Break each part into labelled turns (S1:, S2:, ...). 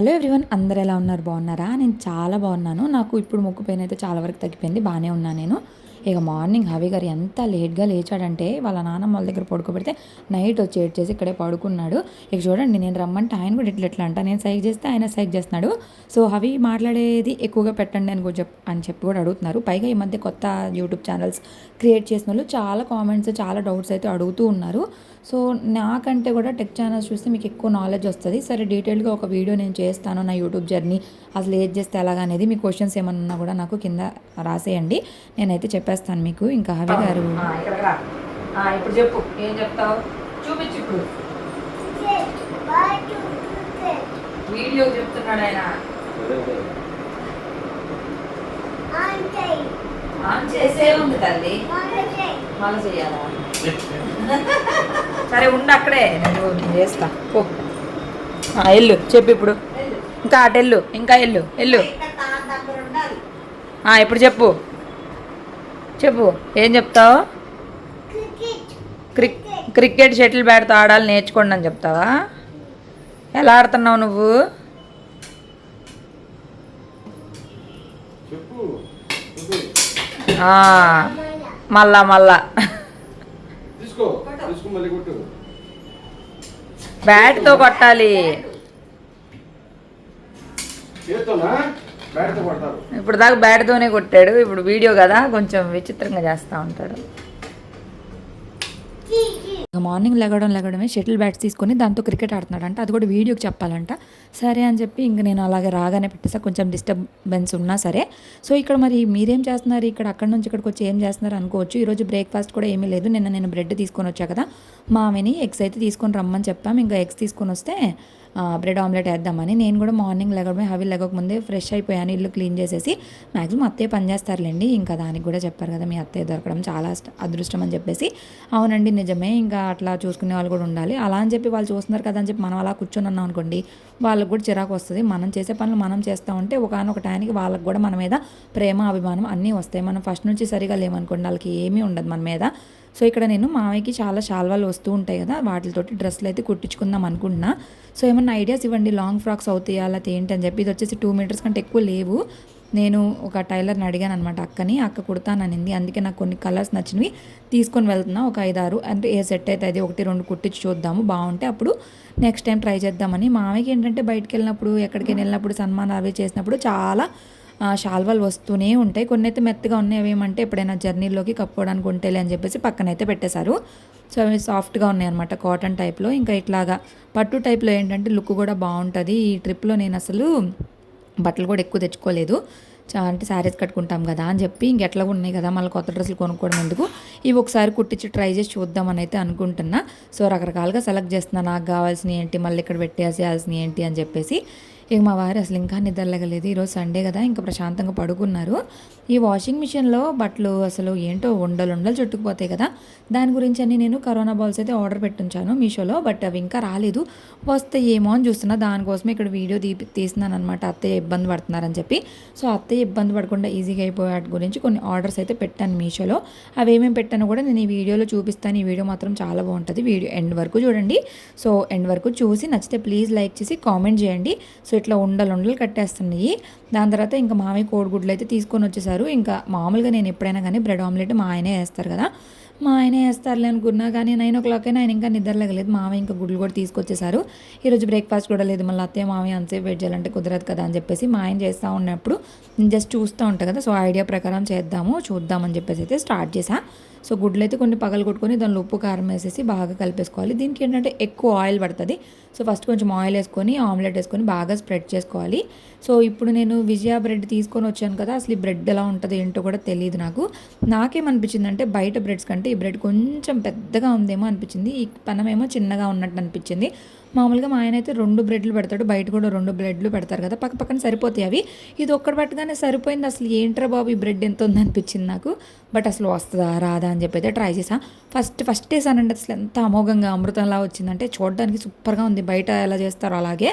S1: Hello everyone అందరు ఎలా ఉన్నారు? బాగున్నారా? నేను చాలా బాగున్నాను. నాకు ఇప్పుడు ముక్కు పెయిన్ అయితే చాలా వరకు తగ్గిపోయింది. బాగానే ఉన్నాను నేను. ఇక మార్నింగ్ హవి గారు ఎంత లేట్గా లేచాడంటే వాళ్ళ నాన్నమ్మ వాళ్ళ దగ్గర పడుకోబెడితే నైట్ వచ్చి ఏడ్ చేసి ఇక్కడే పడుకున్నాడు. ఇక చూడండి నేను రమ్మంటే ఆయన కూడా ఇట్లా ఇట్లా అంట. నేను సైక్ చేస్తే ఆయన సైక్ చేస్తున్నాడు. సో హవి మాట్లాడేది ఎక్కువగా పెట్టండి అని కూడా చెప్ అని చెప్పి కూడా అడుగుతున్నారు. పైగా ఈ మధ్య కొత్త యూట్యూబ్ ఛానల్స్ క్రియేట్ చేసిన వాళ్ళు చాలా కామెంట్స్ చాలా డౌట్స్ అయితే అడుగుతూ ఉన్నారు. సో నాకంటే కూడా టెక్ ఛానల్స్ చూస్తే మీకు ఎక్కువ నాలెడ్జ్ వస్తుంది. సరే డీటెయిల్గా ఒక వీడియో నేను చేస్తాను నా యూట్యూబ్ జర్నీ. అసలు ఏది చేస్తే ఎలాగనేది మీ క్వశ్చన్స్ ఏమన్నా ఉన్నా కూడా నాకు కింద రాసేయండి. నేనైతే చెప్పాను చెప్పేస్తాను మీకు. ఇంకా హవి గారు ఇప్పుడు చెప్పు. ఏం చెప్తావు? చూపించు ఇప్పుడు. వీడియో చెప్తున్నాడు ఆయన. ఆన్ చేసే ఉంది తల్లి. మళ్ళీ చేయాలా? సరే ఉండు అక్కడే. నేను చేస్తా. పో. ఎల్లు చెప్పు ఇప్పుడు. ఇంకా అటు ఎల్లు ఇంకా ఎల్లు ఎల్లు ఆ, ఇప్పుడు చెప్పు. చెప్పు ఏం చెప్తావు? క్రిక్ క్రికెట్ షటిల్ బ్యాట్తో ఆడాలి నేర్చుకోండి అని చెప్తావా? ఎలా ఆడుతున్నావు నువ్వు?
S2: చెప్పు. చెప్పు.
S1: ఆ, మళ్ళా మళ్ళా. బ్యాట్తో కొట్టాలి. ఇప్పుడు దాకా బ్యాట్తోనే కొట్టాడు. ఇప్పుడు వీడియో కదా కొంచెం విచిత్రంగా చేస్తూ ఉంటాడు. మార్నింగ్ లెగడం లెగడమే షటిల్ బ్యాట్స్ తీసుకొని దాంతో క్రికెట్ ఆడుతున్నాడు అంట అది కూడా వీడియోకి చెప్పాలంట. సరే అని చెప్పి ఇంక నేను అలాగే రాగానే పెట్టేసా. కొంచెం డిస్టర్బెన్స్ ఉన్నా సరే. సో ఇక్కడ మరి మీరేం చేస్తున్నారు? ఇక్కడ అక్కడ నుంచి ఇక్కడికి వచ్చి ఏం చేస్తున్నారు అనుకోవచ్చు. ఈరోజు బ్రేక్ఫాస్ట్ కూడా ఏమీ లేదు. నిన్న నేను బ్రెడ్ తీసుకొని వచ్చా కదా. మామిని ఎగ్స్ అయితే తీసుకొని రమ్మని చెప్పాము ఇంకా ఎగ్స్ తీసుకొని వస్తే బ్రెడ్ ఆమ్లెట్ వేద్దామని నేను కూడా మార్నింగ్ లెగడమే హవి లెగకముందే ఫ్రెష్ అయిపోయాను ఇల్లు క్లీన్ చేసేసి. మ్యాక్సిమం అత్తయ్య పని చేస్తారులేండి ఇంకా దానికి కూడా చెప్పారు కదా మీ అత్తయ్య దొరకడం చాలా అదృష్టం అని చెప్పేసి. అవునండి నిజమే ఇంకా అట్లా చూసుకునే వాళ్ళు కూడా ఉండాలి. అలా అని చెప్పి వాళ్ళు చూస్తున్నారు కదా అని చెప్పి మనం అలా కూర్చొని ఉన్నాం అనుకోండి వాళ్ళకు కూడా చిరాకు వస్తుంది. మనం చేసే పనులు మనం చేస్తూ ఉంటే ఒకనొక టైంకి వాళ్ళకి కూడా మన మీద ప్రేమ అభిమానం అన్నీ వస్తాయి. మనం ఫస్ట్ నుంచి సరిగా లేమనుకోండి వాళ్ళకి ఏమీ ఉండదు మన మీద. సో ఇక్కడ నేను మామయ్యకి చాలా శాల్వాలు వస్తూ ఉంటాయి కదా వాటితోటి డ్రెస్సులు అయితే కుట్టించుకుందాం అనుకుంటున్నా. సో ఏమన్నా ఐడియాస్ ఇవ్వండి లాంగ్ ఫ్రాక్స్ అవుతాయా లేకపోతే ఏంటి అని చెప్పి. ఇది వచ్చేసి టూ మీటర్స్ కంటే ఎక్కువ లేవు. నేను ఒక టైలర్ని అడిగాను అనమాట అక్కని అక్క కుడతాననింది అందుకే నాకు కొన్ని కలర్స్ నచ్చినవి తీసుకొని వెళ్తున్నా. ఒక ఐదారు అంటే ఏ సెట్ అయితే అది ఒకటి రెండు కుట్టించి చూద్దాము బాగుంటే అప్పుడు నెక్స్ట్ టైం ట్రై చేద్దామని. మామయ్యకి ఏంటంటే బయటకు వెళ్ళినప్పుడు ఎక్కడికి వెళ్ళినప్పుడు సన్మానాలు అవి చేసినప్పుడు చాలా శాల్వాలు వస్తూనే ఉంటాయి. కొన్ని అయితే మెత్తగా ఉన్నాయి. అవి ఏమంటే ఎప్పుడైనా జర్నీలోకి కప్పుకోవడానికి ఉంటేలే అని చెప్పేసి పక్కనైతే పెట్టేశారు. సో అవి సాఫ్ట్గా ఉన్నాయి అనమాట కాటన్ టైప్లో. ఇంకా ఇట్లాగా పట్టు టైప్లో ఏంటంటే లుక్ కూడా బాగుంటుంది. ఈ ట్రిప్లో నేను అసలు బట్టలు కూడా ఎక్కువ తెచ్చుకోలేదు. అంటే శారీస్ కట్టుకుంటాం కదా అని చెప్పి ఇంకెట్లా ఉన్నాయి కదా మళ్ళీ కొత్త డ్రెస్సులు కొనుక్కోవడం ఎందుకు? ఇవి ఒకసారి కుట్టించి ట్రై చేసి చూద్దామని అయితే అనుకుంటున్నా. సో రకరకాలుగా సెలెక్ట్ చేస్తున్నా. నాకు కావాల్సినవి ఏంటి? మళ్ళీ ఇక్కడ పెట్టేసేయాల్సినవి ఏంటి? అని చెప్పేసి ఇక మా వారు అసలు ఇంకా నిద్రలేగలేదు ఈరోజు సండే కదా ఇంకా ప్రశాంతంగా పడుకున్నారు. ఈ వాషింగ్ మిషన్లో బట్టలు అసలు ఏంటో ఉండలు ఉండలు చుట్టుకుపోతాయి కదా. దాని గురించి అని నేను కరోనా బాల్స్ అయితే ఆర్డర్ పెట్టించాను మీషోలో బట్ అవి ఇంకా రాలేదు. వస్తే ఏమో అని చూస్తున్నా దానికోసం ఇక్కడ వీడియో తీ తీస్తున్నాను అనమాట అత్తయ్య ఇబ్బంది పడుతున్నారని చెప్పి. సో అత్తయ్య ఇబ్బంది పడకుండా ఈజీగా అయిపోయే వాటి గురించి కొన్ని ఆర్డర్స్ అయితే పెట్టాను మీషోలో. అవి ఏమేమి పెట్టాను కూడా నేను ఈ వీడియోలో చూపిస్తాను. ఈ వీడియో మాత్రం చాలా బాగుంటుంది. వీడియో ఎండ్ వరకు చూడండి. సో ఎండ్ వరకు చూసి నచ్చితే ప్లీజ్ లైక్ చేసి కామెంట్ చేయండి. సో ఇట్లా ఉండలు ఉండలు కట్టేస్తున్నాయి. దాని తర్వాత ఇంకా మామయ్య కోడిగుడ్లు అయితే తీసుకొని వచ్చేసారు. ఇంకా మామూలుగా నేను ఎప్పుడైనా కానీ బ్రెడ్ ఆమ్లెట్ మా ఆయనే వేస్తారు కదా. మా ఆయనే వేస్తారులే అనుకున్నా కానీ నైన్ ఓ క్లాక్ అయినా ఆయన ఇంకా నిద్రలేగలేదు మామయ్య ఇంకా గుడ్లు కూడా తీసుకొచ్చేసారు. ఈరోజు బ్రేక్ఫాస్ట్ కూడా లేదు. మళ్ళీ అత్తయ్య మామయ్య అంతసేపు వెయిట్ చేయాలంటే కుదరదు కదా అని చెప్పేసి మా ఆయన చేస్తూ ఉన్నప్పుడు నేను జస్ట్ చూస్తూ ఉంటాను కదా. సో ఐడియా ప్రకారం చేద్దాము చూద్దామని చెప్పేసి అయితే స్టార్ట్ చేశాను సో గుడ్లు అయితే కొన్ని పగలు కొట్టుకొని దానిలో ఉప్పు కారం వేసేసి బాగా కలిపేసుకోవాలి. దీనికి ఏంటంటే ఎక్కువ ఆయిల్ పడుతుంది. సో ఫస్ట్ కొంచెం ఆయిల్ వేసుకొని ఆమ్లెట్ వేసుకొని బాగా స్ప్రెడ్ చేసుకోవాలి. సో ఇప్పుడు నేను విజయ బ్రెడ్ తీసుకొని వచ్చాను కదా అసలు ఈ బ్రెడ్ ఎలా ఉంటుంది ఏంటో కూడా తెలియదు నాకు. నాకేమనిపించింది అంటే బయట బ్రెడ్స్ కంటే ఈ బ్రెడ్ కొంచెం పెద్దగా ఉందేమో అనిపించింది. ఈ పనమేమో చిన్నగా ఉన్నట్టు అనిపించింది. మామూలుగా మా ఆయన అయితే రెండు బ్రెడ్లు పెడతాడు బయట కూడా రెండు బ్రెడ్లు పెడతారు కదా పక్క పక్కన సరిపోతాయి అవి. ఇది ఒక్కటి పెట్టగానే సరిపోయింది. అసలు ఏంట్రా బాబు ఈ బ్రెడ్ ఎంత ఉంది అనిపించింది నాకు. బట్ అసలు వస్తుందా రాదా అని చెప్పి అయితే ట్రై చేసా ఫస్ట్ ఫస్ట్ వేసానండి. అసలు ఎంత అమోఘంగా అమృతంలా వచ్చిందంటే చూడడానికి సూపర్గా ఉంది. బయట ఎలా చేస్తారో అలాగే.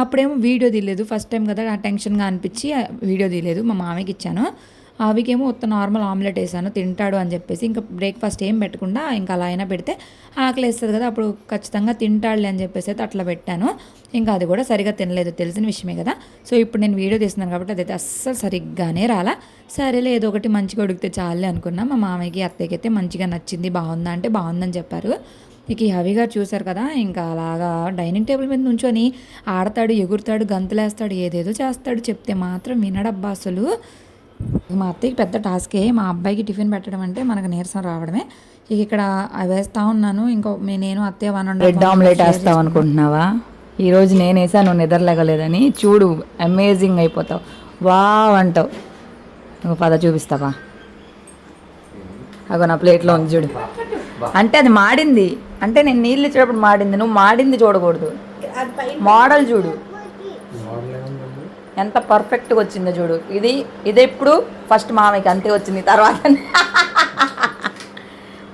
S1: అప్పుడేమో వీడియో తీయలేదు. ఫస్ట్ టైం కదా ఆ టెన్షన్గా అనిపించి వీడియో తీయలేదు. మా మామయ్యకి ఇచ్చాను. అవికేమో ఉత్త నార్మల్ ఆమ్లెట్ వేసాను తింటాడు అని చెప్పేసి ఇంకా బ్రేక్ఫాస్ట్ ఏం పెట్టకుండా ఇంకా అలా అయినా పెడితే ఆకలి వేస్తుంది కదా అప్పుడు ఖచ్చితంగా తింటాడులే అని చెప్పేసి అయితే అట్లా పెట్టాను. ఇంకా అది కూడా సరిగా తినలేదు తెలిసిన విషయమే కదా. సో ఇప్పుడు నేను వీడియో తీస్తున్నాను కాబట్టి అదైతే అస్సలు సరిగ్గానే రాలా. సరేలే ఏదో ఒకటి మంచిగా ఉడికితే చాలే అనుకున్నా. మా మామయ్యకి అత్తయ్యకి అయితే మంచిగా నచ్చింది బాగుందా అంటే బాగుందని చెప్పారు. ఇక ఈ హవి గారు చూశారు కదా ఇంకా అలాగా డైనింగ్ టేబుల్ మీద నుంచొని ఆడతాడు ఎగురుతాడు గంతులేస్తాడు ఏదేదో చేస్తాడు చెప్తే మాత్రం వినడబ్బా అసలు. మా అత్తయ్యకి పెద్ద టాస్కే మా అబ్బాయికి టిఫిన్ పెట్టడం అంటే మనకు నీరసం రావడమే. ఇక ఇక్కడ అవి వేస్తా ఉన్నాను. ఇంకో నేను అత్తయ్య వన్
S3: బ్రెడ్ ఆమ్లెట్ వేస్తావు అనుకుంటున్నావా? ఈరోజు నేను వేసాను నువ్వు నిద్రలేగలేదని చూడు అమేజింగ్ అయిపోతావు. వావ్ అంటావు. నువ్వు పద చూపిస్తావా? అగో నా ప్లేట్లో ఉంది చూడు. అంటే అది మాడింది. అంటే నేను నీళ్ళు ఇచ్చేటప్పుడు మాడింది. నువ్వు మాడింది చూడకూడదు. మోడల్ చూడు. ఎంత పర్ఫెక్ట్గా వచ్చిందో చూడు. ఇది ఇది ఇప్పుడు ఫస్ట్ మామయ్యకి అంతే వచ్చింది తర్వాత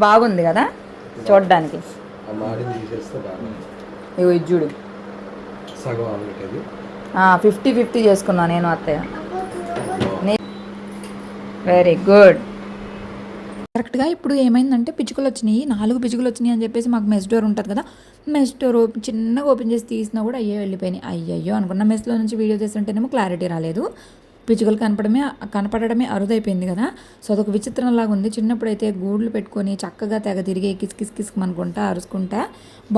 S3: బాగుంది కదా? చూడడానికి. ఇది చూడు. ఫిఫ్టీ ఫిఫ్టీ చేసుకున్నా నేను అత్తయ్య. వెరీ గుడ్
S1: కరెక్ట్గా ఇప్పుడు ఏమైందంటే పిచ్చుకలు వచ్చినాయి నాలుగు పిచ్చుకలు వచ్చినాయి అని చెప్పేసి మాకు మెస్ డోర్ ఉంటుంది కదా మెస్ డోర్ ఓపెన్ చిన్నగా ఓపెన్ చేసి తీసినా కూడా అయ్యో వెళ్ళిపోయినాయి. అయ్యయ్యో అనుకున్న మెస్లో నుంచి వీడియో చేస్తుంటేనేమో క్లారిటీ రాలేదు. పిచ్చుకలు కనపడమే కనపడమే అరుదైపోయింది కదా. సో అదొక విచిత్రంలాగా ఉంది. చిన్నప్పుడు అయితే గూడ్లు పెట్టుకొని చక్కగా తెగ తిరిగి కిస్ కిస్ కిస్ అనుకుంటా అరుచుకుంటా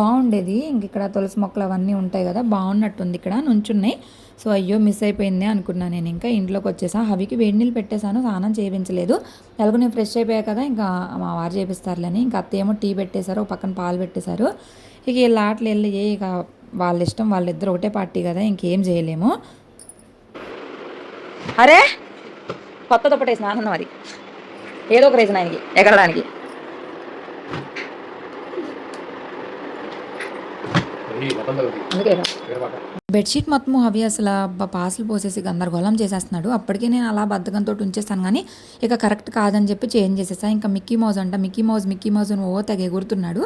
S1: బాగుండేది. ఇంక ఇక్కడ తులసి మొక్కలు అవన్నీ ఉంటాయి కదా బాగున్నట్టుంది ఇక్కడ నుంచున్నాయి. సో అయ్యో మిస్ అయిపోయింది అనుకున్నాను నేను. ఇంకా ఇంట్లోకి వచ్చేసా. హవికి వేడి నీళ్ళు పెట్టేశాను. స్నానం చేయించలేదు. ఎలాగో నేను ఫ్రెష్ అయిపోయా కదా ఇంకా మా వారు చేపిస్తారులేని ఇంకా అత్త ఏమో టీ పెట్టేశారు ఒక పక్కన పాలు పెట్టేశారు. ఇక వీళ్ళ ఆటలు వెళ్ళి ఇక వాళ్ళ ఇష్టం వాళ్ళిద్దరు ఒకటే పార్టీ కదా ఇంకేం చేయలేము.
S3: అరే! కొత్త దుప్పటేసిన ఆనందం అది ఏదో ఒక రీజన్ ఆయనకి ఎగరడానికి.
S1: బెడ్షీట్ మొత్తం అవి అసలు పాసులు పోసేసి గందరగోళం చేసేస్తున్నాడు. అప్పటికే నేను అలా బద్ధకంతో ఉంచేస్తాను కానీ ఇక కరెక్ట్ కాదని చెప్పి చేంజ్ చేసేసా. ఇంకా మిక్కీ మౌజ్ అంట మిక్కీ మౌజ్ మిక్కీ మౌజ్ అని ఓ తెగ ఎగురుతున్నాడు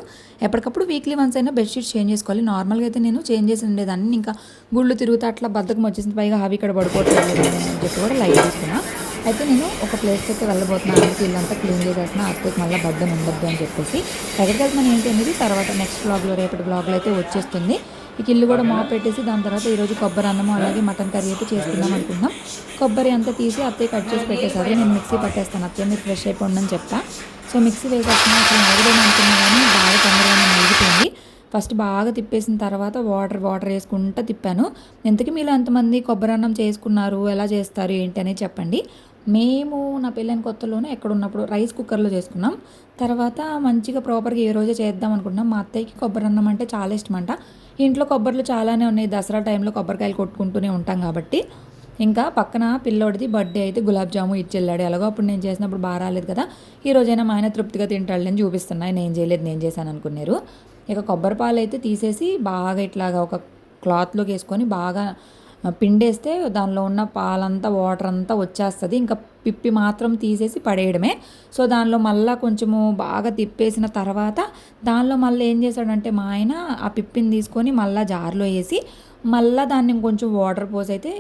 S1: ఎప్పటికప్పుడు వీక్లీ వన్స్ అయినా బెడ్షీట్ చేంజ్ చేసుకోవాలి. నార్మల్గా అయితే నేను చేంజ్ చేసి ఉండేదాన్ని. ఇంకా గుళ్ళు తిరుగుతా అట్లా బద్ధకం వచ్చేసింది. పైగా అవి ఇక్కడ పడిపోవట్లేదు అని చెప్పి కూడా లైట్ తీసుకున్నా. అయితే నేను ఒక ప్లేస్కి అయితే వెళ్ళబోతున్నాను అందుకే ఇల్లంతా క్లీన్ చేసేస్తున్నా అత్తకి మళ్ళీ బద్దం ఉండద్దు అని చెప్పేసి. ఎక్కడికి వెళ్తున్నాను ఏంటి అనేది తర్వాత నెక్స్ట్ బ్లాగ్లో రేపటి బ్లాగ్లో అయితే వచ్చేస్తుంది. ఇక ఇల్లు కూడా మాప్ పెట్టేసి దాని తర్వాత ఈరోజు కొబ్బరి అన్నము అలాగే మటన్ కర్రీ అయితే చేసుకుందాం అనుకుంటున్నాం. కొబ్బరి అంతా తీసి అత్తయ్య కట్ చేసి పెట్టేశారు. నేను మిక్సీ పట్టేస్తాను అత్తయ్య మీరు ఫ్రెష్ అయిపోండి అని చెప్తా. సో మిక్సీ వేసేస్తున్నా అసలు అనుకున్నా కానీ బాగా తొందరగానే నలిగిపోయింది ఫస్ట్ బాగా తిప్పేసిన తర్వాత వాటర్ వాటర్ వేసుకుంటా తిప్పాను. ఇంతకీ మీలో ఎంతమంది కొబ్బరి అన్నం చేసుకున్నారు ఎలా చేస్తారు ఏంటి అనేది చెప్పండి. మేము నా పెళ్ళైన కొత్తలోనే ఎక్కడ ఉన్నప్పుడు రైస్ కుక్కర్లో చేసుకున్నాం. తర్వాత మంచిగా ప్రాపర్గా ఏ రోజే చేద్దాం అనుకున్నాం. మా అత్తయ్యకి కొబ్బరి అన్నం అంటే చాలా ఇష్టం అంట ఇంట్లో కొబ్బరిలు చాలానే ఉన్నాయి. దసరా టైంలో కొబ్బరికాయలు కొట్టుకుంటూనే ఉంటాం కాబట్టి. ఇంకా పక్కన పిల్లోడిది బర్త్డే అయితే గులాబ్ జాము ఇచ్చెళ్ళాడు ఎలాగో అప్పుడు నేను చేసినప్పుడు బాగా రాలేదు కదా. ఈ రోజైనా మా ఆయన తృప్తిగా తింటాడు అని చూపిస్తున్నాయి నేను చేయలేదు నేను చేశాను అనుకున్నారు. ఇక కొబ్బరి పాలు అయితే తీసేసి బాగా ఇట్లాగా ఒక క్లాత్లోకి వేసుకొని బాగా పిండేస్తే దానిలో ఉన్న పాలంతా వాటర్ అంతా వచ్చేస్తుంది. ఇంకా పిప్పి మాత్రం తీసేసి పడేయడమే. సో దానిలో మళ్ళీ కొంచెము బాగా తిప్పేసిన తర్వాత దానిలో మళ్ళీ ఏం చేశాడంటే మా ఆయన ఆ పిప్పిని తీసుకొని మళ్ళీ జార్లో వేసి మళ్ళీ దాన్ని కొంచెం వాటర్ పోసి అయితే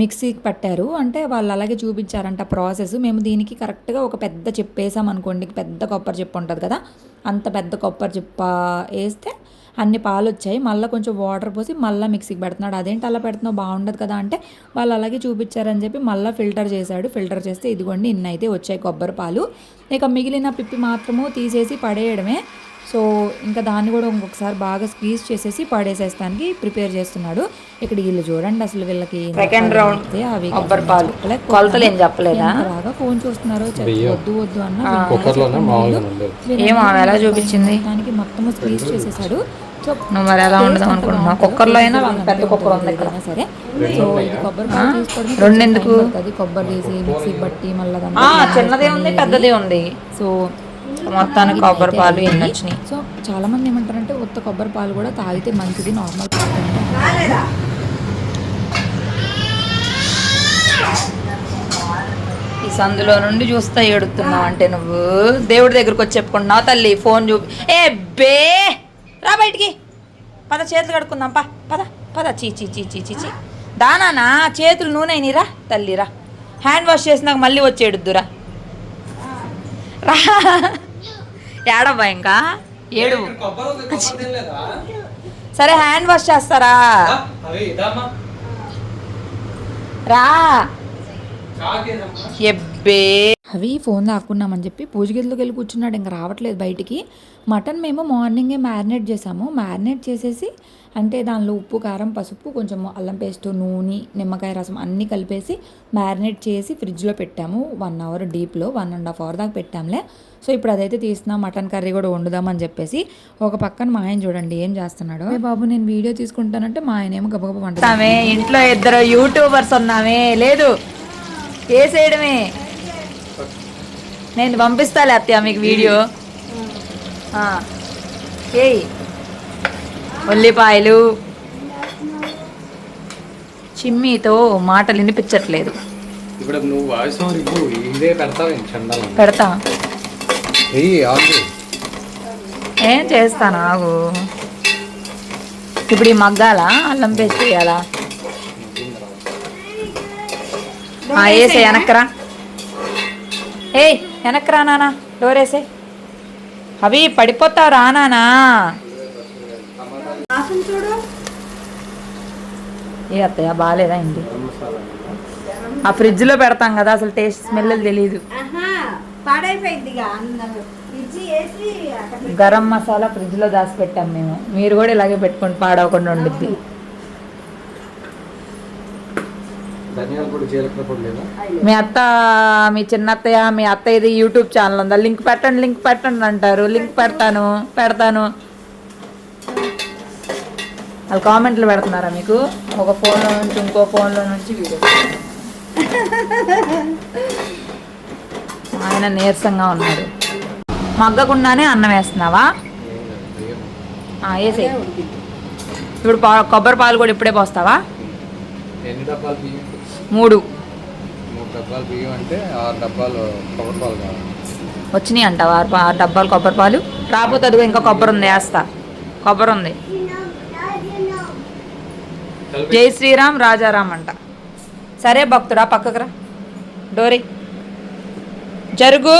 S1: మిక్సీకి పట్టారు. అంటే వాళ్ళు అలాగే చూపించారంట ప్రాసెస్. మేము దీనికి కరెక్ట్గా ఒక పెద్ద చెప్పేసాం అనుకోండి పెద్ద కొబ్బరి చెప్పు ఉంటుంది కదా అంత పెద్ద కొబ్బరి చెప్ప వేస్తే అన్ని పాలు వచ్చాయి మళ్ళీ కొంచెం వాటర్ పోసి మళ్ళీ మిక్సీకి పెడుతున్నాడు. అదేంటి అలా పెడుతున్నావు? బాగుండదు కదా అంటే వాళ్ళు అలాగే చూపించారని చెప్పి మళ్ళీ ఫిల్టర్ చేశాడు. ఫిల్టర్ చేస్తే ఇదిగోండి ఇన్ని అయితే వచ్చాయి కొబ్బరి పాలు ఇక మిగిలిన పిప్పి మాత్రము తీసేసి పడేయడమే. సో ఇంకా దాన్ని కూడా ఇంకొకసారి బాగా స్క్వీజ్ చేసేసి పడేసేస్తానికి ప్రిపేర్ చేస్తున్నాడు. ఇక్కడ వీళ్ళు చూడండి అసలు వీళ్ళకి
S3: round
S1: అయితే అవి
S3: కొబ్బరి. కొలతలు ఏం చెప్పలేదా?
S1: బాగా ఫోన్ చూస్తున్నారో వద్దు వద్దు అన్న
S3: ఏమో ఎలా చూపించింది?
S1: దానికి మొత్తం స్క్వీజ్ చేసేసాడు. సో
S3: మరి ఎలా ఉండదు అనుకుంటున్నావు? కుక్కర్లో అయినా పెద్ద కుక్కర్ ఉంది ఇక్కడ.
S1: సరే. సో ఇది కొబ్బరి పాలు తీసుకోవడం
S3: రెండు ఎందుకు?
S1: అది కొబ్బరి తీసి మిక్సీ బట్టి మళ్ళీ
S3: ఆ, చిన్నదే ఉంది పెద్దదే ఉంది.
S1: సో
S3: మొత్తానికి కొబ్బరి పాలు ఎన్ని వచ్చినాయి?
S1: సో చాలా మంది ఏమంటారంటే ఉత్త కొబ్బరి పాలు కూడా తాగితే మంచిది నార్మల్ పాలు
S3: ఈ సందులో నుండి చూస్తా ఏడుతున్నావు అంటే నువ్వు. దేవుడి దగ్గరకు వచ్చి చెప్పుకుంటున్నావు తల్లి ఫోన్ చూపి ఏ బే! రా బయటికి. పద చేతులు కడుక్కుందాం పా. పద పద. చీ చీ చీ చీ చీ చీ. దానా చేతులు నూనె రా తల్లి రా. హ్యాండ్ వాష్ చేసినాక మళ్ళీ వచ్చి ఏడుద్దురా. రా. ఏడవ్వా ఇంకా? ఏడు. సరే హ్యాండ్ వాష్ చేస్తారా? రా. ఎబ్బే.
S1: అవి ఫోన్ లాక్కున్నామని చెప్పి పూజ గదిలోకి వెళ్ళి కూర్చున్నాడు ఇంకా రావట్లేదు బయటికి. మటన్ మేము మార్నింగే మ్యారినేట్ చేసాము మ్యారినేట్ చేసేసి అంటే దానిలో ఉప్పు కారం పసుపు కొంచెం అల్లం పేస్ట్ నూనె నిమ్మకాయ రసం అన్నీ కలిపేసి మ్యారినేట్ చేసి ఫ్రిడ్జ్లో పెట్టాము. వన్ అవర్ డీప్లో వన్ అండ్ హాఫ్ అవర్ దాకా పెట్టాంలే సో ఇప్పుడు అదైతే తీస్తున్నాం మటన్ కర్రీ కూడా వండుదామని చెప్పేసి ఒక పక్కన మా ఆయన చూడండి ఏం చేస్తున్నాడు. "ఏ బాబు నేను వీడియో తీసుకుంటానంటే మా ఆయన ఏమో గబగబా వంట
S3: ఆమె ఇంట్లో ఇద్దరు యూట్యూబర్స్ ఉన్నామే లేదు వేసేయడమే. నేను పంపిస్తాలే అత్తయ్య మీకు వీడియో. ఆ. ఏయ్ ఉల్లిపాయలు. చిమ్మీతో మాటలు వినిపించట్లేదు.
S2: ఇప్పుడు నువ్వు వాయిస్ ఇదే పెడతావు
S3: పెడతా.
S2: వెయ్యి
S3: ఏం చేస్తాను ఆగు. ఇప్పుడు ఈ మగ్గాల? అల్లం పేస్ట్ వేయాలా ఆ, వేసే వెనక్రా ఏయ్ వెనక్రా నానా డోర్ వేసే. అవి పడిపోతావు రా నానా. ఏ అత్తయ్య బాగాలేదా ఇంటి ఆ ఫ్రిడ్జ్లో పెడతాం కదా అసలు టేస్ట్ స్మెల్ తెలియదు.
S4: వేసి
S3: గరం మసాలా ఫ్రిడ్జ్లో దాచి పెట్టాం మేము. మీరు కూడా ఇలాగే పెట్టుకొని పాడవకుండా ఉండిద్ది. మీ అత్త మీ చిన్న అత్తయ్య మీ అత్తయ్యది యూట్యూబ్ ఛానల్ ఉందా? లింక్ పెట్టండి లింక్ పెట్టండి అంటారు. లింక్ పెడతాను పెడతాను. వాళ్ళు కామెంట్లు పెడుతున్నారా మీకు? ఒక ఫోన్లో నుంచి ఇంకో ఫోన్లో నుంచి వీడియో. ఆయన నీరసంగా ఉన్నాడు. మగ్గకుండానే అన్నం వేస్తున్నావా? ఆ, వేసేయ్. ఇప్పుడు కొబ్బరి పాలు కూడా ఇప్పుడే పోస్తావా? మూడు.
S2: మూడు డబ్బాలు బియ్యం అంటే ఆరు డబ్బాలు కొబ్బరి పాలు కావాలి.
S3: వచ్చినాయి అంటావా? ఆరు ఆరు డబ్బాలు కొబ్బరి పాలు. రాకపోతే అదిగో ఇంకా కొబ్బరి ఉంది వేస్తా. కొబ్బరి ఉంది. జై శ్రీరామ్ రాజారాం అంట. సరే భక్తుడా పక్కకు రా. డోరీ. జరుగు.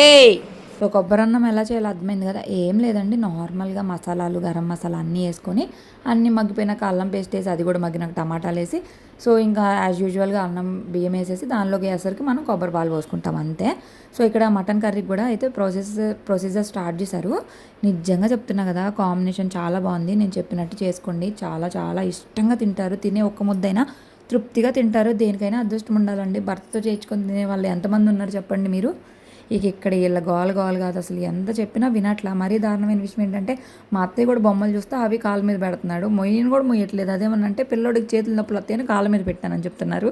S3: ఏయ్.
S1: సో కొబ్బరి అన్నం ఎలా చేయాలో అర్థమైంది కదా. ఏం లేదండి నార్మల్గా మసాలాలు గరం మసాలా అన్నీ వేసుకొని అన్నీ మగ్గిపోయినాక అల్లం పేస్ట్ వేసి అది కూడా మగ్గినాక టమాటాలు వేసి సో ఇంకా యాజ్ యూజువల్గా అన్నం బియ్యం వేసేసి దానిలోకి వేసరికి మనం కొబ్బరి పాలు పోసుకుంటాం అంతే. సో ఇక్కడ మటన్ కర్రీకి కూడా అయితే ప్రాసెస్ ప్రొసీజర్ స్టార్ట్ చేశారు. నిజంగా చెప్తున్నా కదా కాంబినేషన్ చాలా బాగుంది. నేను చెప్పినట్టు చేసుకోండి. చాలా చాలా ఇష్టంగా తింటారు. తినే ఒక్క ముద్దైనా తృప్తిగా తింటారు దేనికైనా అదృష్టం ఉండాలండి. భర్తతో చేర్చుకొని తినే వాళ్ళు ఎంతమంది ఉన్నారు చెప్పండి మీరు. ఇక ఇక్కడ వీళ్ళ గోల గోల కాదు అసలు. ఎంత చెప్పినా వినట్లా. మరీ దారుణమైన విషయం ఏంటంటే మా అత్తయ్య కూడా బొమ్మలు చూస్తే అవి కాళ్ళ మీద పెడుతున్నాడు. మొయ్యని కూడా మొయ్యట్లేదు. అదేమన్నంటే పిల్లోడికి చేతులు నొప్పులు అత్తయ్యని కాళ్ళ మీద పెట్టానని చెప్తున్నారు.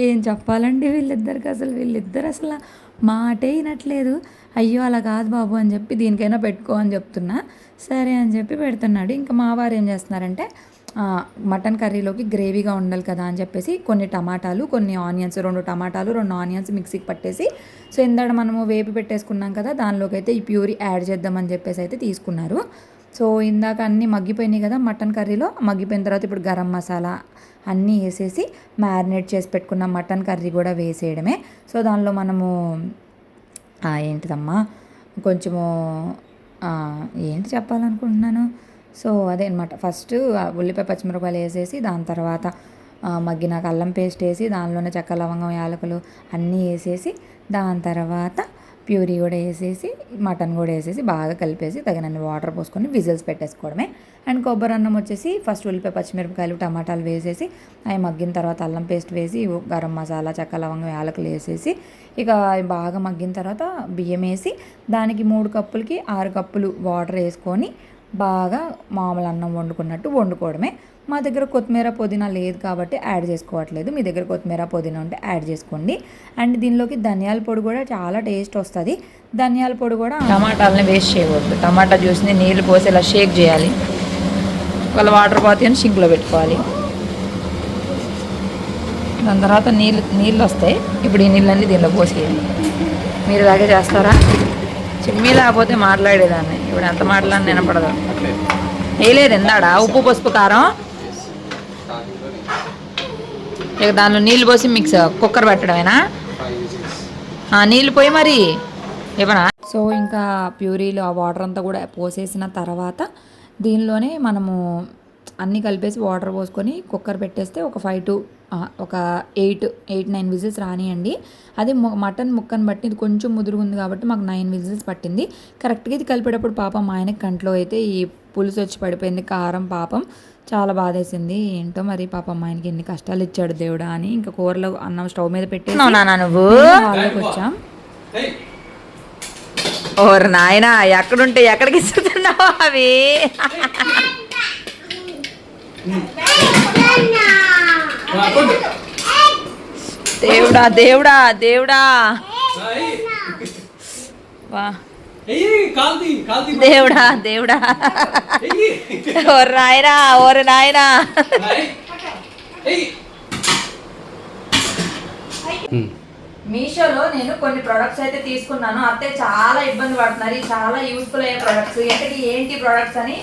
S1: ఏం చెప్పాలండి వీళ్ళిద్దరికి అసలు? వీళ్ళిద్దరు అసలు మాటే వినట్లేదు. అయ్యో అలా కాదు బాబు అని చెప్పి దీనికైనా పెట్టుకో అని చెప్తున్నా. సరే అని చెప్పి పెడుతున్నాడు. ఇంకా మా వారు ఏం చేస్తున్నారంటే మటన్ కర్రీలోకి గ్రేవీగా ఉండాలి కదా అని చెప్పేసి కొన్ని టమాటాలు కొన్ని ఆనియన్స్ రెండు టమాటాలు రెండు ఆనియన్స్ మిక్సీకి పట్టేసి సో ఇందాక మనము వేపి పెట్టేసుకున్నాం కదా దానిలోకి అయితే ఈ ప్యూరీ యాడ్ చేద్దామని చెప్పేసి అయితే తీసుకున్నారు. సో ఇందాక అన్నీ మగ్గిపోయినాయి కదా మటన్ కర్రీలో మగ్గిపోయిన తర్వాత ఇప్పుడు గరం మసాలా అన్నీ వేసేసి మ్యారినేట్ చేసి పెట్టుకున్న మటన్ కర్రీ కూడా వేసేయడమే. సో దానిలో మనము ఏంటిదమ్మా కొంచెము ఏంటి చెప్పాలనుకుంటున్నాను? సో అదే అనమాట ఫస్ట్ ఉల్లిపాయ పచ్చిమిరపకాయలు వేసేసి దాని తర్వాత మగ్గినాక అల్లం పేస్ట్ వేసి దానిలోనే చెక్క లవంగం యాలకులు అన్నీ వేసేసి దాని తర్వాత ప్యూరీ కూడా వేసేసి మటన్ కూడా వేసేసి బాగా కలిపేసి తగినన్ని వాటర్ పోసుకొని విజిల్స్ పెట్టేసుకోవడమే. అండ్ కొబ్బరి అన్నం వచ్చేసి ఫస్ట్ ఉల్లిపాయ పచ్చిమిరపకాయలు టమాటాలు వేసేసి అవి మగ్గిన తర్వాత అల్లం పేస్ట్ వేసి గరం మసాలా చెక్క లవంగం యాలకులు వేసేసి ఇక బాగా మగ్గిన తర్వాత బియ్యం వేసి దానికి మూడు కప్పులకి ఆరు కప్పులు వాటర్ వేసుకొని బాగా మామూలు అన్నం వండుకున్నట్టు వండుకోవడమే. మా దగ్గర కొత్తిమీర పుదీనా లేదు కాబట్టి యాడ్ చేసుకోవట్లేదు. మీ దగ్గర కొత్తిమీర పుదీనా ఉంటే యాడ్ చేసుకోండి. అండ్ దీనిలోకి ధనియాల పొడి కూడా చాలా టేస్ట్ వస్తుంది. ధనియాల పొడి కూడా
S3: టమాటాలని వేస్ట్ చేయకూడదు టమాటా జ్యూస్ని నీళ్ళు పోసి ఇలా షేక్ చేయాలి. వాళ్ళ వాటర్ పోతే సింక్లో పెట్టుకోవాలి. దాని తర్వాత నీళ్ళు నీళ్ళు వస్తాయి. ఇప్పుడు ఈ నీళ్ళన్నీ దీనిలో పోసేయాలి మీరు ఇలాగే చేస్తారా? చిమ్మీ లేకపోతే మాట్లాడేదాన్ని. ఇప్పుడు ఎంత మాట్లాడిన వినపడదు. వేయలేదు ఎందాడా? ఉప్పు పసుపు కారం? ఇక దానిలో నీళ్ళు పోసి మిక్స్ కుక్కర్ పెట్టడమేనా? నీళ్ళు పోయి మరి ఇవ్వనా?
S1: సో ఇంకా ప్యూరీలో ఆ వాటర్ అంతా కూడా పోసేసిన తర్వాత దీనిలోనే మనము అన్నీ కలిపేసి వాటర్ పోసుకొని కుక్కర్ పెట్టేస్తే ఒక ఫైవ్ టు ఒక ఎయిట్ ఎయిట్ నైన్ విజిల్స్ రానియండి. అది మటన్ ముక్కను బట్టి ఇది కొంచెం ముదురు ఉంది కాబట్టి మాకు నైన్ విజిల్స్ పట్టింది. కరెక్ట్గా ఇది కలిపేటప్పుడు పాపం మా ఆయనకి కంట్లో అయితే ఈ పులుసు వచ్చి పడిపోయింది కారం పాపం చాలా బాధేసింది. ఏంటో మరి పాపం మా ఆయనకి ఎన్ని కష్టాలు ఇచ్చాడు దేవుడా అని ఇంకా కూరలో అన్నం స్టవ్ మీద పెట్టి
S3: నువ్వు.
S1: హాల్లోకి వచ్చాం.
S3: ఓరు నాయనా ఎక్కడుంటే ఎక్కడికి ఇస్తున్నావు అవి? దేవుడా దేవుడా దేవుడా. వా.
S5: కాల్తీ కాల్తీ
S3: దేవుడా దేవుడా. ఓరు నాయనా. ఓరు నాయనా మీషోలో నేను కొన్ని ప్రొడక్ట్స్ అయితే తీసుకున్నాను. అత్తే చాలా ఇబ్బంది పడుతున్నారు. చాలా యూస్ఫుల్ అయ్యే ప్రొడక్ట్స్ ఎక్కడికి ఏంటి ప్రొడక్ట్స్ అని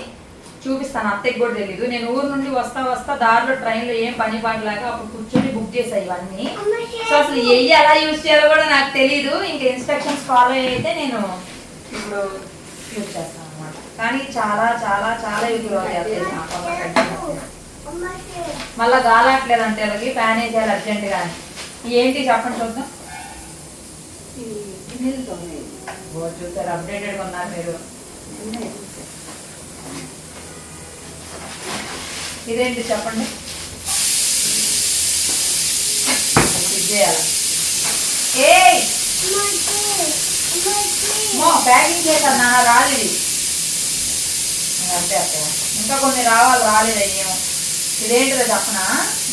S3: చూపిస్తాను అత్తయ్కి కూడా తెలీదు. నేను ఊరు నుండి వస్తా వస్తా దారిలో ట్రైన్లో ఏం పని పడలేక అప్పుడు కూర్చొని బుక్ చేసాయి ఇవన్నీ. సో అసలు ఏ ఎలా యూజ్ చేయాలో కూడా నాకు తెలియదు ఇంకా ఇన్స్ట్రక్షన్స్ ఫాలో అయితే నేను ఇప్పుడు యూజ్ చేస్తాను అనమాట కానీ చాలా చాలా చాలా యూజ్ఫుల్ అవుతాయి. మళ్ళా గాలట్లేదు అంటే వాళ్ళకి ఫ్యాన్ వేసేయాలి అర్జెంట్గా ఏంటి చెప్పండి చూద్దాం. చూసారు. అప్డేటెడ్ ఉన్నారు మీరు. ఇదేంటి చెప్పండి? చేయాలి. ప్యాకింగ్ చేయాలి నాన్న రాలేదు. అంతే అక్కడ ఇంకా కొన్ని రావాలి రాలేదు అయ్యేమో ఇదేంటిదో చెప్పనా?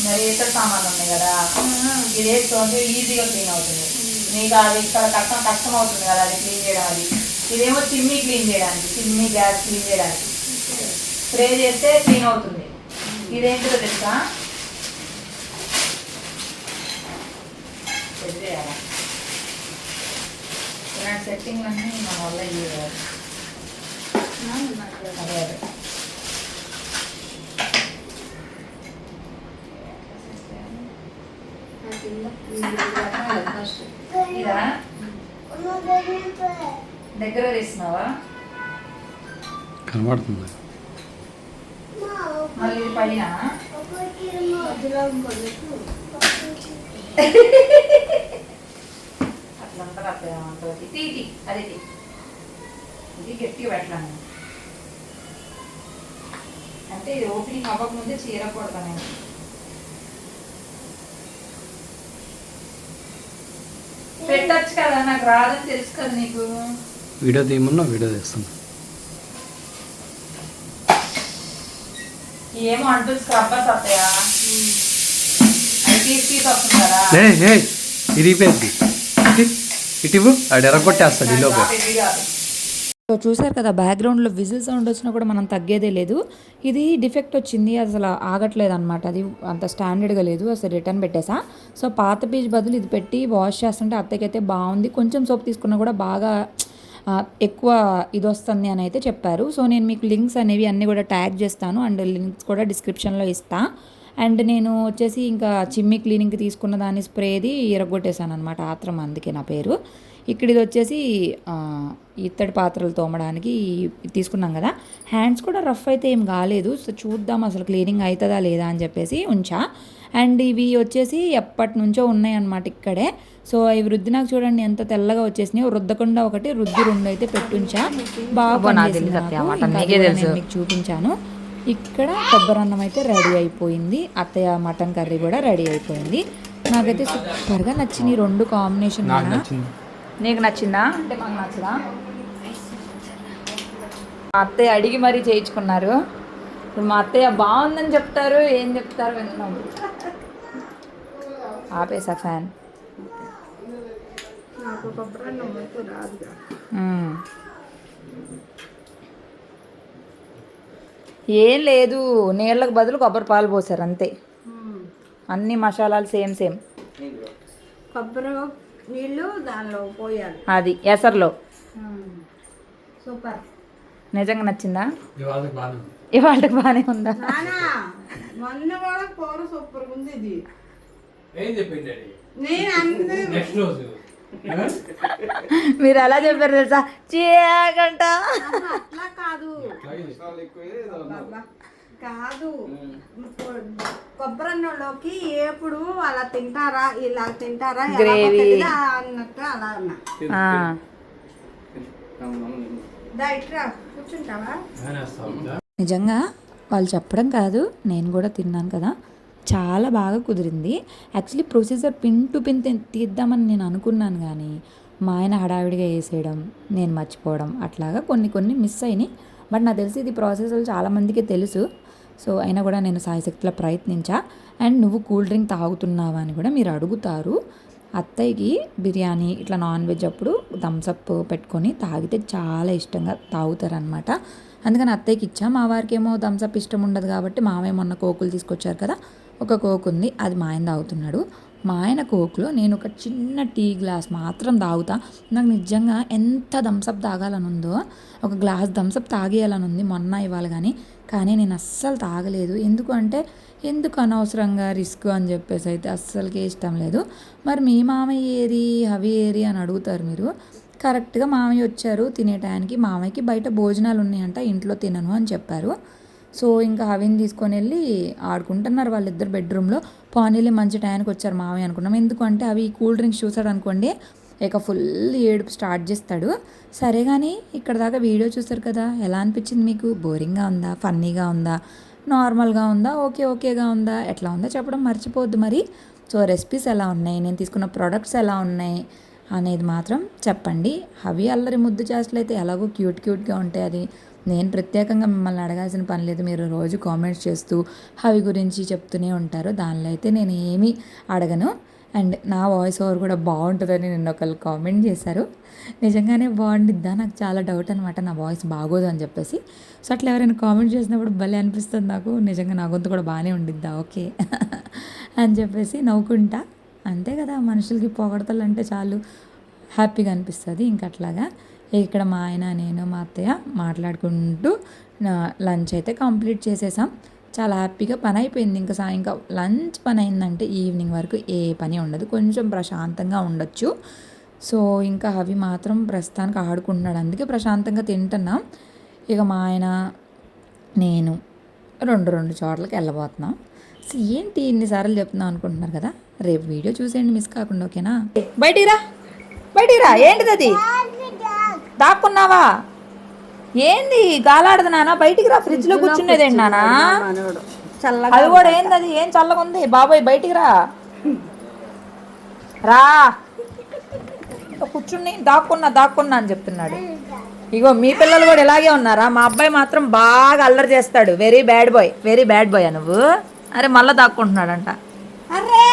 S3: మరి ఇతర సామాన్లు ఉన్నాయి కదా. ఇదేంటి వేసుకుంటే ఈజీగా క్లీన్ అవుతుంది. మీకు అది ఇక్కడ కష్టం కష్టం అవుతుంది కదా అది క్లీన్ చేయడం అది. ఇదేమో చిమ్నీ క్లీన్ చేయడానికి చిమ్నీ గ్యాస్ క్లీన్ చేయడానికి. స్ప్రే చేస్తే క్లీన్ అవుతుంది. ఇదేంటిదో తెలుసా? చేయాలా? ఇలాంటి సెట్టింగ్ అన్నీ మన వల్ల ఇవ్వాలి అదే అదే. ఇదా? దగ్గర తీస్తున్నావా
S2: కనబడుతుంది.
S3: మళ్ళీ పైన? అట్లంతా అట్లా తీటి అది ఇది గట్టిగా పెట్టాను అంటే ఇది ఓపెనింగ్ అవ్వకముందే చీరకూడదు నేను. పెట్టచ్చు కదా నాకు రాదని తెలుసు కదా నీకు.
S2: వీడియో తీయమన్నా వీడియో తీస్తున్నా
S3: ఏమో అంటుంది స్క్రబ్బర్స్ వస్తాయా అది తీసి తీసి వస్తుంది కదా.
S2: ఏ ఏ ఇరిగిపోయింది. ఇటు ఇవ్వు ఆడు ఎరగొట్టేస్తాడు ఈ లోపల.
S3: ఆపే, వీడియో ఆపే.
S1: సో చూసారు కదా బ్యాక్గ్రౌండ్లో విజిల్ సౌండ్ వచ్చినా కూడా మనం తగ్గేదే లేదు. ఇది డిఫెక్ట్ వచ్చింది అసలు ఆగట్లేదు అనమాట అది అంత స్టాండర్డ్గా లేదు అసలు రిటర్న్ పెట్టేసా. సో పాత పీచ్ బదులు ఇది పెట్టి వాష్ చేస్తుంటే అత్తకైతే బాగుంది. కొంచెం సోప్ తీసుకున్నా కూడా బాగా ఎక్కువ ఇది వస్తుంది అని అయితే చెప్పారు. సో నేను మీకు లింక్స్ అనేవి అన్నీ కూడా ట్యాగ్ చేస్తాను. అండ్ లింక్స్ కూడా డిస్క్రిప్షన్లో ఇస్తా. అండ్ నేను వచ్చేసి ఇంకా చిమ్మి క్లీనింగ్కి తీసుకున్న దాని స్ప్రేది ఇరగొట్టేశాను అనమాట ఆత్రం అందుకే నా పేరు. ఇక్కడ ఇది వచ్చేసి ఇత్తడి పాత్రలు తోమడానికి తీసుకున్నాం కదా. హ్యాండ్స్ కూడా రఫ్ అయితే ఏం కాలేదు. సో చూద్దాం అసలు క్లీనింగ్ అవుతుందా లేదా అని చెప్పేసి ఉంచా. అండ్ ఇవి వచ్చేసి ఎప్పటి నుంచో ఉన్నాయి అనమాట ఇక్కడే. సో ఇవి రుద్దినాక చూడండి ఎంత తెల్లగా వచ్చేసినాయి. రుద్దకుండా ఒకటి రుద్ది రెండు అయితే పెట్టుంచా. బాగా
S3: నాకు
S1: నాకు.
S3: నీకే.
S1: మీకు చూపించాను. ఇక్కడ కొబ్బరి అన్నం అయితే రెడీ అయిపోయింది. అత్తయ్య మటన్ కర్రీ కూడా రెడీ అయిపోయింది. నాకైతే సూపర్గా నచ్చింది ఈ రెండు కాంబినేషన్
S2: నాకు నచ్చింది.
S3: నీకు అంటే మాకు నచ్చదా? మా అత్తయ్య అడిగి మరీ చేయించుకున్నారు. ఇప్పుడు మా అత్తయ్య బాగుందని చెప్తారు ఏం చెప్తారు విన్నాం ఆపేసా ఫ్యాన్. ఏం లేదు నీళ్ళకు బదులు కొబ్బరి పాలు పోసారు అంతే. అన్ని మసాలాలు సేమ్ సేమ్.
S4: కొబ్బరి నీళ్ళు దానిలో పోయాలి.
S3: అది ఎసర్లో.
S4: సూపర్.
S3: నిజంగా నచ్చిందా?
S2: ఇవాళ
S3: ఇవాళకి బాగానే ఉందా?
S4: నానా మొన్న కూడా కూర సూపర్ ఉంది ఇది.
S5: ఏం చెప్పింది
S4: నేను
S3: మీరు ఎలా చెప్పారు తెలుసా? చేయకంట
S4: అట్లా కాదు. కాదు. కొబ్బరి అన్నంలోకి ఎప్పుడు అలా తింటారా ఇలా తింటారా అన్నట్టు అలా అన్నా.
S1: నిజంగా వాళ్ళు చెప్పడం కాదు నేను కూడా తిన్నాను కదా. చాలా బాగా కుదిరింది. Actually procedure pin to pin తీద్దామని నేను అనుకున్నాను కానీ మా ఆయన హడావిడిగా వేసేయడం నేను మర్చిపోవడం అట్లాగా కొన్ని కొన్ని మిస్ అయినాయి. బట్ నాకు తెలిసి ఇది ప్రాసెస్ చాలామందికి తెలుసు. సో అయినా కూడా నేను సాయశక్తిలో ప్రయత్నించా. అండ్ నువ్వు కూల్ డ్రింక్ తాగుతున్నావా అని కూడా మీరు అడుగుతారు. అత్తయ్యకి బిర్యానీ ఇట్లా నాన్ వెజ్ అప్పుడు థమ్సప్ పెట్టుకొని తాగితే చాలా ఇష్టంగా తాగుతారనమాట అందుకని అత్తయ్యకి ఇచ్చా. మా వారికి ఏమో థమ్సప్ ఇష్టం ఉండదు కాబట్టి మామయ్య మొన్న కోకులు తీసుకొచ్చారు కదా. ఒక కోక్ ఉంది అది మా ఆయన తాగుతున్నాడు. మా ఆయన కోక్లో నేను ఒక చిన్న టీ గ్లాస్ మాత్రం తాగుతా. నాకు నిజంగా ఎంత థమ్సప్ తాగాలని ఉందో ఒక గ్లాస్ థమ్సప్ తాగేయాలని ఉంది మొన్న ఇవ్వాలి కానీ కానీ నేను అస్సలు తాగలేదు. ఎందుకు అంటే ఎందుకు అనవసరంగా రిస్క్ అని చెప్పేసి అయితే అస్సలకే ఇష్టం లేదు. మరి మీ మామయ్య ఏరి హవి ఏరి అని అడుగుతారు మీరు. కరెక్ట్గా మామయ్య వచ్చారు తినే టయానికి మామయ్యకి బయట భోజనాలు ఉన్నాయంట ఇంట్లో తినను అని చెప్పారు. సో ఇంకా హవిని తీసుకొని వెళ్ళి ఆడుకుంటున్నారు వాళ్ళిద్దరు బెడ్రూమ్లో. పానీలు మంచి టయానికి వచ్చారు మావే అనుకున్నాం. ఎందుకంటే అవి కూల్ డ్రింక్స్ చూసాడు అనుకోండి ఇక ఫుల్ ఏడుపు స్టార్ట్ చేస్తాడు. సరే కానీ ఇక్కడ దాకా వీడియో చూసారు కదా ఎలా అనిపించింది మీకు? బోరింగ్గా ఉందా? ఫన్నీగా ఉందా? నార్మల్గా ఉందా? ఓకే ఓకేగా ఉందా? ఎట్లా ఉందో? చెప్పడం మర్చిపోవద్దు మరి. సో రెసిపీస్ ఎలా ఉన్నాయి? నేను తీసుకున్న ప్రోడక్ట్స్ ఎలా ఉన్నాయి? అనేది మాత్రం చెప్పండి. అవి అల్లరి ముద్దు చేష్టలు అయితే ఎలాగో క్యూట్ క్యూట్గా ఉంటాయి అది. నేను ప్రత్యేకంగా మిమ్మల్ని అడగాల్సిన పని లేదు. మీరు రోజు కామెంట్స్ చేస్తూ అవి గురించి చెప్తూనే ఉంటారు. దానిలో అయితే నేను ఏమీ అడగను. అండ్ నా వాయిస్ ఓవర్ కూడా బాగుంటుందని నిన్న ఒకళ్ళు కామెంట్ చేశారు. నిజంగానే బాగుండిద్దా? నాకు చాలా డౌట్ అనమాట నా వాయిస్ బాగోదు అని చెప్పేసి. సో అట్లా ఎవరైనా కామెంట్ చేసినప్పుడు భలే అనిపిస్తుంది నాకు. నిజంగా నా గొంతు కూడా బాగానే ఉండిద్దా? ఓకే. అని చెప్పేసి నవ్వుకుంటా. అంతే కదా మనుషులకి పొగడతలు అంటే చాలు హ్యాపీగా అనిపిస్తుంది. ఇంకా అట్లాగా ఇక్కడ మా ఆయన నేను మా అత్తయ్య మాట్లాడుకుంటూ లంచ్ అయితే కంప్లీట్ చేసేసాం. చాలా హ్యాపీగా పని అయిపోయింది. ఇంకా సాయంకాలం లంచ్ పని అయిందంటే ఈవినింగ్ వరకు ఏ పని ఉండదు. కొంచెం ప్రశాంతంగా ఉండొచ్చు. సో ఇంకా అవి మాత్రం ప్రస్తుతానికి ఆడుకుంటున్నాడు. అందుకే ప్రశాంతంగా తింటున్నాం. ఇక మా ఆయన నేను రెండు రెండు చోట్లకి వెళ్ళబోతున్నాం. సో ఏంటి ఇన్నిసార్లు చెప్తున్నాం అనుకుంటున్నారు కదా? రేపు వీడియో చూసేయండి మిస్ కాకుండా ఓకేనా?
S3: బయటికి రా. బయటికి రా. ఏంటిది అది? దాక్కున్నావా? ఏంది గాలాడదు నాన్న? బయటికి రా ఫ్రిడ్జ్లో కూర్చునేదేంటి నానా
S4: మనోడు చల్లగా
S3: అది కూడా ఏంది అది? ఏం చల్లగా ఉంది బాబాయ్ బయటికి రా. రా. కూర్చుని దాక్కున్నా దాక్కున్నా అని చెప్తున్నాడు. ఇగో మీ పిల్లలు కూడా ఇలాగే ఉన్నారా? మా అబ్బాయి మాత్రం బాగా అల్లరి చేస్తాడు. Very bad boy very bad boy నువ్వు? అరే మళ్ళా దాక్కుంటున్నాడంట.
S4: అరే!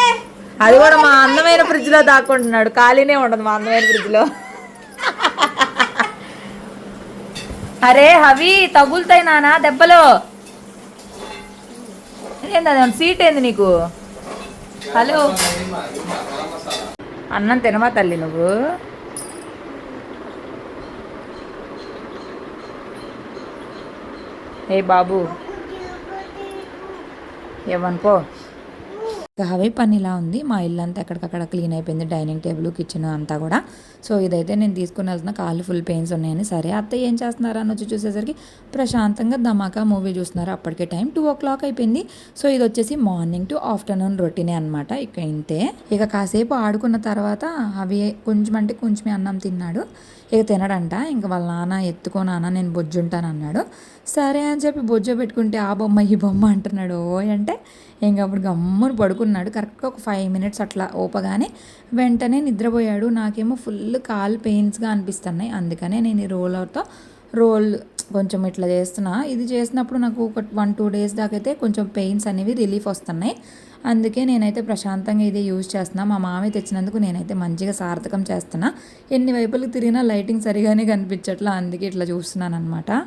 S3: అది కూడా మా అందమైన ఫ్రిడ్జ్లో దాక్కుంటున్నాడు. ఖాళీనే ఉండదు మా అందమైన ఫ్రిడ్జ్లో అరే హవి తగులుతాయి నానా దెబ్బలు. ఏంది సీట్ ఏంది నీకు? హలో. అన్నం తినమా తల్లి నువ్వు? ఏ బాబు?
S1: ఏమనుకో. హవే పని ఇలా ఉంది. మా ఇల్లు అంతా ఎక్కడికక్కడ క్లీన్ అయిపోయింది. డైనింగ్ టేబుల్ కిచెన్ అంతా కూడా. సో ఇదైతే నేను తీసుకుని వెళ్తున్నా కాళ్ళు ఫుల్ పెయిన్స్ ఉన్నాయని. సరే అత్తయ్య ఏం చేస్తున్నారని అని వచ్చి చూసేసరికి ప్రశాంతంగా ధమాకా మూవీ చూస్తున్నారు. అప్పటికే టైం టూ ఓ క్లాక్ అయిపోయింది. సో ఇది వచ్చేసి మార్నింగ్ టు ఆఫ్టర్నూన్ రొటీనే అనమాట ఇక ఇంతే. ఇక కాసేపు ఆడుకున్న తర్వాత అవి కొంచెం అంటే కొంచెమే అన్నం తిన్నాడు. ఇక తినడంట. ఇంక వాళ్ళ నాన్న ఎత్తుకో నాన్న నేను బొజ్జుంటాను అన్నాడు సరే అని చెప్పి బొజ్జో పెట్టుకుంటే ఆ బొమ్మ ఈ బొమ్మ అంటున్నాడు. ఓ అంటే ఇంక అప్పుడు గమ్మును పడుకున్నాడు. కరెక్ట్గా ఒక ఫైవ్ మినిట్స్ అట్లా ఓపగానే వెంటనే నిద్రపోయాడు. నాకేమో ఫుల్ కాల్ పెయిన్స్గా అనిపిస్తున్నాయి. అందుకనే నేను ఈ రోలర్తో రోల్ కొంచెం ఇట్లా చేస్తున్నా. ఇది చేసినప్పుడు నాకు ఒక వన్ టూ డేస్ దాకైతే అయితే కొంచెం పెయిన్స్ అనేవి రిలీఫ్ వస్తున్నాయి. అందుకే నేనైతే ప్రశాంతంగా ఇది యూజ్ చేస్తున్నా. మా మామయ్య తెచ్చినందుకు నేనైతే మంచిగా సార్థకం చేస్తున్నా. ఎన్ని వైపులకు తిరిగినా లైటింగ్ సరిగానే కనిపించట్లా అందుకే ఇట్లా చూస్తున్నాను అనమాట